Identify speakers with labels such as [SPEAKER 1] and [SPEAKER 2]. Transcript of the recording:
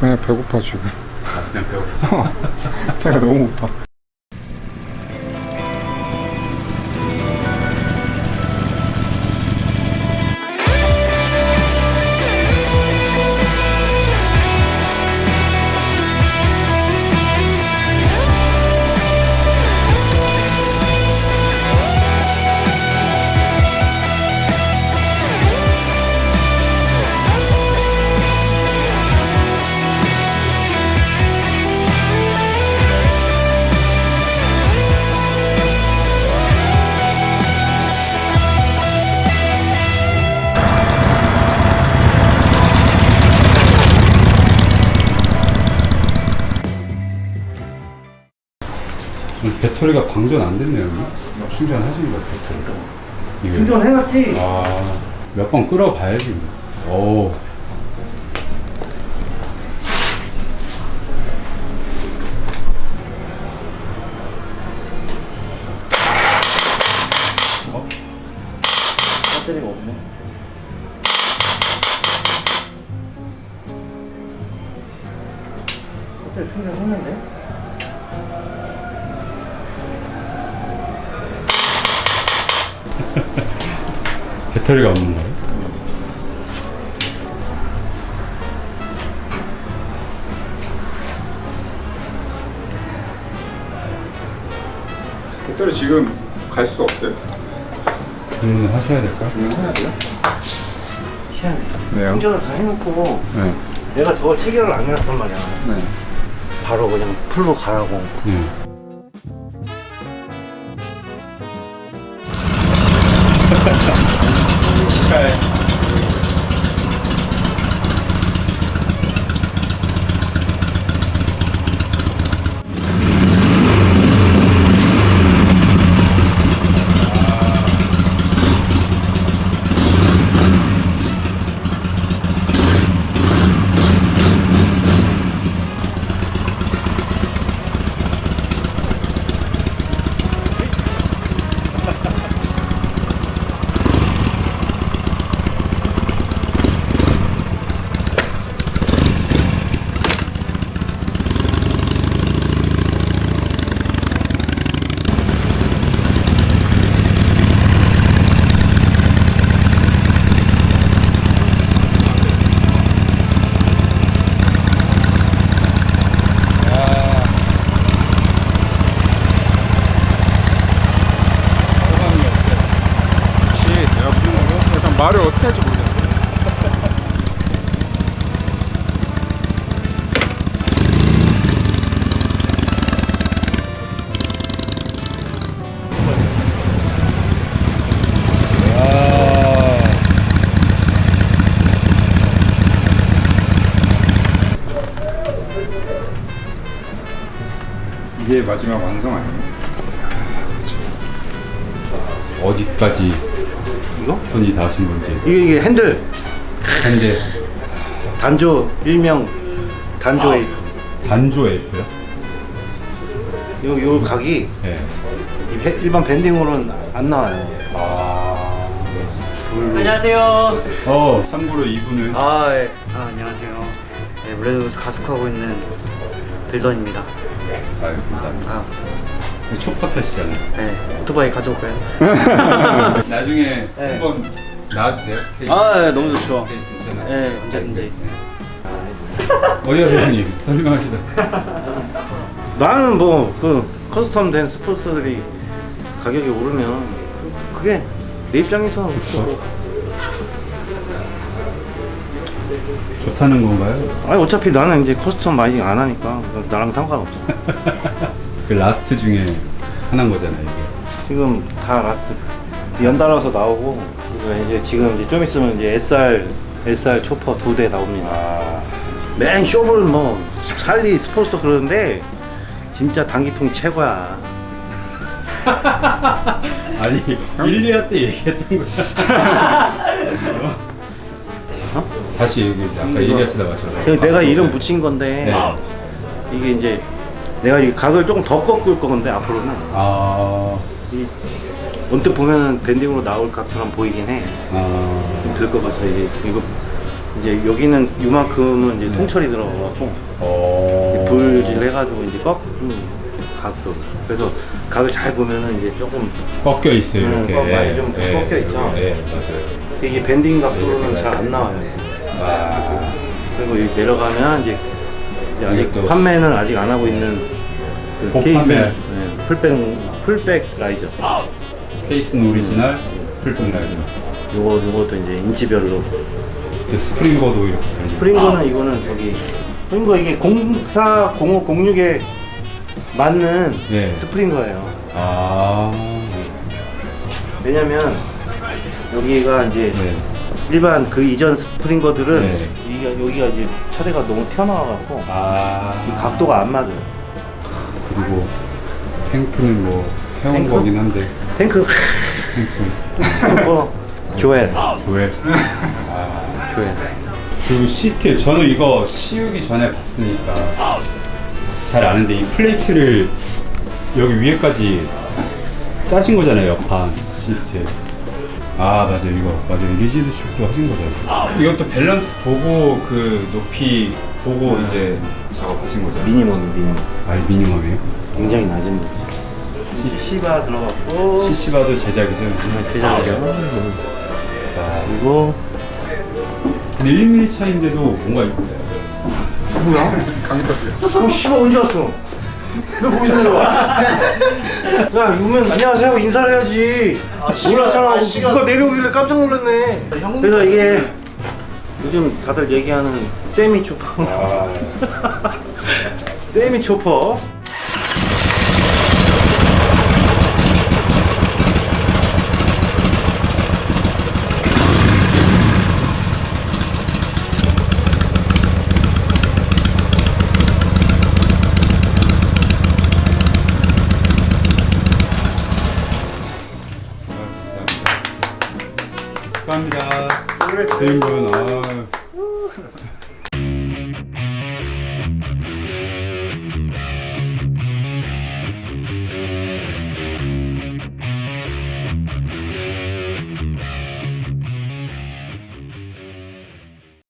[SPEAKER 1] 그냥 배고파 지금.
[SPEAKER 2] 아, 그냥 배고파.
[SPEAKER 1] 배가 너무 고파.
[SPEAKER 2] 배터리가 방전 안 됐네요. 충전하신 거야, 배터리가. 이게.
[SPEAKER 3] 충전해놨지?
[SPEAKER 2] 아, 몇 번 끌어봐야지. 오. 어?
[SPEAKER 3] 배터리가 없네. 배터리 충전했는데?
[SPEAKER 2] 배터리가 없는 거예요?
[SPEAKER 1] 배터리 지금 갈 수 없어요?
[SPEAKER 2] 주문하셔야 될까?
[SPEAKER 1] 주문해야 돼요?
[SPEAKER 3] 희한해. 충전을 다 해놓고
[SPEAKER 2] 네.
[SPEAKER 3] 내가 저걸 체결을 안 해놨단 말이야.
[SPEAKER 1] 네.
[SPEAKER 3] 바로 그냥 풀로 가라고.
[SPEAKER 2] 네.
[SPEAKER 1] 이게 마지막 완성 아니에요?
[SPEAKER 2] 어디까지
[SPEAKER 3] 이거?
[SPEAKER 2] 손이 닿으신 건지.
[SPEAKER 3] 이게, 이게 핸들
[SPEAKER 2] 현재
[SPEAKER 3] 단조 일명 단조 에이
[SPEAKER 2] 단조 에이프요?
[SPEAKER 3] 요, 요 각이
[SPEAKER 2] 네.
[SPEAKER 3] 이 배- 일반 밴딩으로는 안 나와요.
[SPEAKER 2] 아.
[SPEAKER 4] 안녕하세요.
[SPEAKER 2] 어, 참고로 이분은
[SPEAKER 4] 아, 예. 아 안녕하세요. 네, 블레드에서 가축하고 있는 빌던입니다.
[SPEAKER 2] 아유, 감사합니다.
[SPEAKER 4] 아,
[SPEAKER 2] 초퍼 타시잖아요.
[SPEAKER 4] 네. 오토바이 가져올까요?
[SPEAKER 2] 나중에
[SPEAKER 4] 네.
[SPEAKER 2] 한번 나와주세요. 케이스.
[SPEAKER 4] 아, 네, 너무 좋죠.
[SPEAKER 2] 케이스 괜찮아요.
[SPEAKER 4] 네, 언제든지.
[SPEAKER 2] 어디 가세요, 형님? 설명하시다.
[SPEAKER 3] 나는 뭐 그 커스텀 된 스포츠들이 가격이 오르면 그- 그게 내 입장에서 뭐
[SPEAKER 2] 좋다는 건가요?
[SPEAKER 3] 아니 어차피 나는 이제 커스텀 많이 안 하니까 나랑 상관없어.
[SPEAKER 2] 그 라스트 중에 하나인 거잖아요, 이게.
[SPEAKER 3] 지금 다 라스트 연달아서 나오고 그리고 이제 지금 이제 좀 있으면 이제 SR SR 초퍼 두 대 나옵니다.
[SPEAKER 2] 아,
[SPEAKER 3] 맨 쇼를 뭐 살리 스포츠도 그러는데 진짜 단기통이 최고야.
[SPEAKER 2] 아니, 1, 2화 때 얘기했던 거야. 다시 얘기해. 아까 얘기하시다 마셔서.
[SPEAKER 3] 그래서 내가 이름 붙인 건데
[SPEAKER 2] 네.
[SPEAKER 3] 이게 이제 내가 이 각을 조금 더 꺾을 건데 앞으로는
[SPEAKER 2] 아,
[SPEAKER 3] 이 언뜻 보면은 밴딩으로 나올 각처럼 보이긴 해.
[SPEAKER 2] 아,
[SPEAKER 3] 좀 들것 같아. 이게 이거 이제 여기는 이만큼은 이제 통철이 들어가고
[SPEAKER 2] 어.
[SPEAKER 3] 불질 해가지고 이제 꺾 음, 각도. 그래서 각을 잘 보면은 이제 조금
[SPEAKER 2] 꺾여 있어요
[SPEAKER 3] 음,
[SPEAKER 2] 이렇게.
[SPEAKER 3] 꺾- 많이 좀 꺾여 있죠?
[SPEAKER 2] 네 맞아요.
[SPEAKER 3] 이게 밴딩 각도로는 잘 안 나와요.
[SPEAKER 2] 아.
[SPEAKER 3] 그리고 여기 내려가면 이제, 이제 아직 판매는 아직 안 하고 있는
[SPEAKER 2] 그곧
[SPEAKER 3] 케이스
[SPEAKER 2] 판매.
[SPEAKER 3] 네, 풀백 풀백 라이저.
[SPEAKER 2] 케이스는 오리지널, 풀백 라이저.
[SPEAKER 3] 요거 요것도 이제 인치별로.
[SPEAKER 2] 그 스프링거도 이렇게 달리고.
[SPEAKER 3] 프링거는 이거는 저기 프링거 이게 04 05 06에 맞는
[SPEAKER 2] 네.
[SPEAKER 3] 스프링거예요.
[SPEAKER 2] 아.
[SPEAKER 3] 왜냐면 여기가 이제
[SPEAKER 2] 네.
[SPEAKER 3] 일반 그 이전 스프링거들은
[SPEAKER 2] 네.
[SPEAKER 3] 여기가 여기가 이제 차대가 너무 튀어나와갖고
[SPEAKER 2] 아.
[SPEAKER 3] 이 각도가 안 맞아요.
[SPEAKER 2] 그리고 탱크는 뭐 해온
[SPEAKER 3] 탱크?
[SPEAKER 2] 거긴 한데
[SPEAKER 3] 탱크
[SPEAKER 2] 탱크
[SPEAKER 3] 어, 조엘
[SPEAKER 2] 조엘.
[SPEAKER 3] 조엘.
[SPEAKER 2] 그리고 시트 저는 이거 씌우기 전에 봤으니까 잘 아는데 이 플레이트를 여기 위에까지 짜신 거잖아요 옆판 시트 아 맞아 이거. 맞아 리지드 축도 하신 거잖아요. 이것도 밸런스 보고 그 높이 보고 이제 작업하신 거잖아요.
[SPEAKER 3] 미니멈 미니멈.
[SPEAKER 2] 아 미니멈이에요?
[SPEAKER 3] 굉장히 낮은 거지. 시바 들어갔고.
[SPEAKER 2] CC바도 제작이죠?
[SPEAKER 3] 제작이죠.
[SPEAKER 2] 아,
[SPEAKER 3] 그리고
[SPEAKER 2] 근데 1mm 차인데도 뭔가
[SPEAKER 3] 어 씨발 언제 왔어? 너 내려와. 야 유면 안녕하세요 인사를 해야지. 몰랐잖아. 누가 내려오길래 깜짝 놀랐네. 그래서 이게 요즘 다들 얘기하는 세미 초퍼. 세미 초퍼.
[SPEAKER 2] 감사합니다. 주인분 아.